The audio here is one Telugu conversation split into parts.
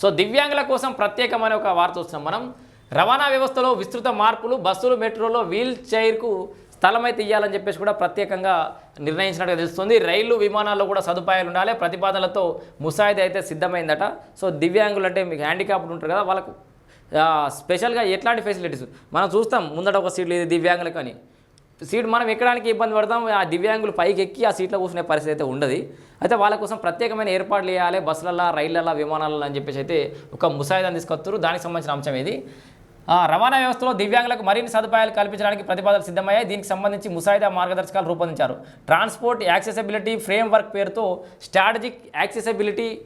సో దివ్యాంగుల కోసం ప్రత్యేకమైన ఒక వార్త వస్తున్నాం మనం. రవాణా వ్యవస్థలో విస్తృత మార్పులు బస్సులు మెట్రోలో వీల్ చైర్కు స్థలం అయితే ఇవ్వాలని చెప్పేసి కూడా ప్రత్యేకంగా నిర్ణయించినట్టుగా తెలుస్తుంది. రైళ్ళు విమానాల్లో కూడా సదుపాయాలు ఉండాలి. ప్రతిపాదనలతో ముసాయిదా అయితే సిద్ధమైందట. సో దివ్యాంగులు అంటే మీకు హ్యాండిక్యాప్డ్ ఉంటారు కదా వాళ్ళకు స్పెషల్గా ఎట్లాంటి ఫెసిలిటీస్? మనం చూస్తాం ముందట ఒక సీట్లు ఇది దివ్యాంగులకు అని సీట్ మనం ఎక్కడానికి ఇబ్బంది పడతాం ఆ దివ్యాంగులు పైకి ఎక్కి ఆ సీట్లో కూర్చునే పరిస్థితి అయితే ఉండదు. అయితే వాళ్ళ కోసం ప్రత్యేకమైన ఏర్పాట్లు చేయాలి బస్సులలో రైళ్ళలో విమానాలలో అని చెప్పేసి అయితే ఒక ముసాయిదాన్ని తీసుకొస్తారు దానికి సంబంధించిన అంశం ఇది. ఆ, రవాణా వ్యవస్థలో దివ్యాంగులకు మరిన్ని సదుపాయాలు కల్పించడానికి ప్రతిపాదనలు సిద్ధమయ్యాయి. దీనికి సంబంధించి ముసాయిదా మార్గదర్శకాలు రూపొందించారు. ట్రాన్స్పోర్ట్ యాక్సెసిబిలిటీ ఫ్రేమ్వర్క్ పేరుతో strategic accessibility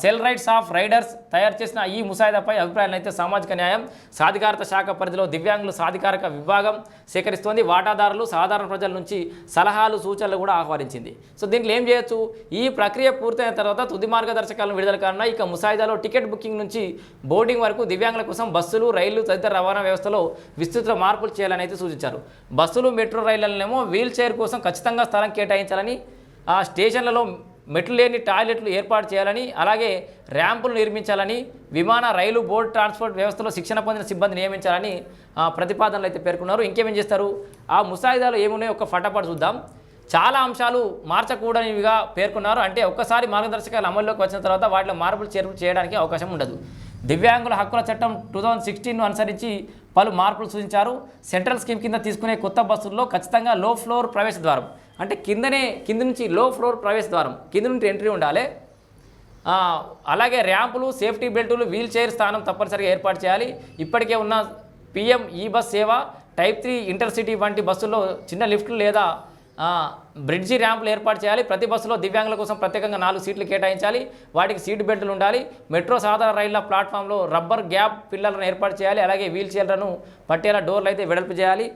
cell rights of riders తయారు చేసిన ఈ ముసాయిదాపై అభిప్రాయాలను అయితే సామాజిక న్యాయం సాధికారత శాఖ పరిధిలో దివ్యాంగులు సాధికారక విభాగం సేకరిస్తోంది. వాటాదారులు సాధారణ ప్రజల నుంచి సలహాలు సూచనలు కూడా ఆహ్వానించింది. సో దీంట్లో ఏం చేయొచ్చు? ఈ ప్రక్రియ పూర్తయిన తర్వాత తుది మార్గదర్శకాలను విడుదల కానున్న ఇక ముసాయిదాలో టికెట్ బుకింగ్ నుంచి బోర్డింగ్ వరకు దివ్యాంగుల కోసం బస్సులు రైళ్ళు తదితర రవాణా వ్యవస్థలో విస్తృత మార్పులు చేయాలని అయితే సూచించారు. బస్సులు మెట్రో రైళ్ళనేమో వీల్ చైర్ కోసం ఖచ్చితంగా స్థలం కేటాయించాలని ఆ స్టేషన్లలో మెట్లు లేని టాయిలెట్లు ఏర్పాటు చేయాలని అలాగే ర్యాంపులు నిర్మించాలని విమాన రైలు బోర్డు ట్రాన్స్పోర్ట్ వ్యవస్థలో శిక్షణ పొందిన సిబ్బంది నియమించాలని ప్రతిపాదనలు అయితే పేర్కొన్నారు. ఇంకేమేం చేస్తారు? ఆ ముసాయిదాలు ఏమున్నాయో ఒక ఫటాఫట్ చూద్దాం. చాలా అంశాలు మార్చకూడనివిగా పేర్కొన్నారు. అంటే ఒక్కసారి మార్గదర్శకాలు అమల్లోకి వచ్చిన తర్వాత వాటిలో మార్పులు చేర్పులు చేయడానికి అవకాశం ఉండదు. దివ్యాంగుల హక్కుల చట్టం టూ థౌజండ్ సిక్స్టీన్ను అనుసరించి పలు మార్పులు సూచించారు. సెంట్రల్ స్కీమ్ కింద తీసుకునే కొత్త బస్సుల్లో ఖచ్చితంగా లో ఫ్లోర్ ప్రవేశ ద్వారం అంటే కిందనే కింద నుంచి లో ఫ్లోర్ ప్రవేశ ద్వారం కింద నుండి ఎంట్రీ ఉండాలి. అలాగే ర్యాంపులు సేఫ్టీ బెల్టులు వీల్ చైర్ స్థానం తప్పనిసరిగా ఏర్పాటు చేయాలి. ఇప్పటికే ఉన్న పిఎం ఈ బస్ సేవ టైప్ త్రీ ఇంటర్సిటీ వంటి బస్సుల్లో చిన్న లిఫ్ట్లు లేదా బ్రిడ్జి ర్యాంపులు ఏర్పాటు చేయాలి. ప్రతి బస్సులో దివ్యాంగుల కోసం ప్రత్యేకంగా నాలుగు సీట్లు కేటాయించాలి. వాటికి సీట్ బెల్టులు ఉండాలి. మెట్రో సాధారణ రైళ్ళ ప్లాట్ఫామ్లో రబ్బర్ గ్యాప్ పిల్లలను ఏర్పాటు చేయాలి. అలాగే వీల్ చైర్లను పట్టేలా డోర్లు అయితే వెడల్పు చేయాలి.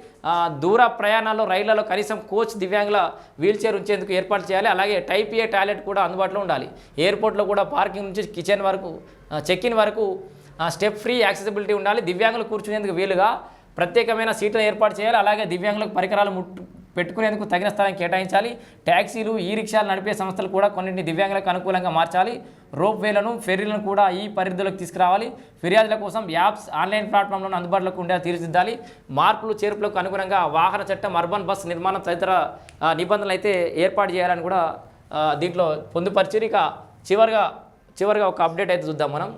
దూర ప్రయాణాల్లో రైళ్ళలో కనీసం కోచ్ దివ్యాంగుల వీల్ చైర్ ఉంచేందుకు ఏర్పాటు చేయాలి. అలాగే టైప్ ఏ టాయిలెట్ కూడా అందుబాటులో ఉండాలి. ఎయిర్పోర్ట్లో కూడా పార్కింగ్ నుంచి కిచెన్ వరకు చెక్ ఇన్ వరకు స్టెప్ ఫ్రీ యాక్సెసిబిలిటీ ఉండాలి. దివ్యాంగులు కూర్చునేందుకు వీలుగా ప్రత్యేకమైన సీట్లను ఏర్పాటు చేయాలి. అలాగే దివ్యాంగులకు పరికరాలు ముట్టు పెట్టుకునేందుకు తగిన స్థలం కేటాయించాలి. ట్యాక్సీలు ఈ రిక్షాలు నడిపే సంస్థలు కూడా కొన్నింటిని దివ్యాంగులకు అనుకూలంగా మార్చాలి. రోప్ వేలను ఫెర్రీలను కూడా ఈ పరిధిలోకి తీసుకురావాలి. ఫిర్యాదుల కోసం యాప్స్ ఆన్లైన్ ప్లాట్ఫామ్లను అందుబాటులోకి ఉండేలా తీర్చిదిద్దాలి. మార్పులు చేర్పులకు అనుగుణంగా వాహన చట్టం అర్బన్ బస్ నిర్మాణం తదితర నిబంధనలు అయితే ఏర్పాటు చేయాలని కూడా దీంట్లో పొందుపరిచారు. ఇక చివరిగా చివరిగా ఒక అప్డేట్ అయితే చూద్దాం మనం.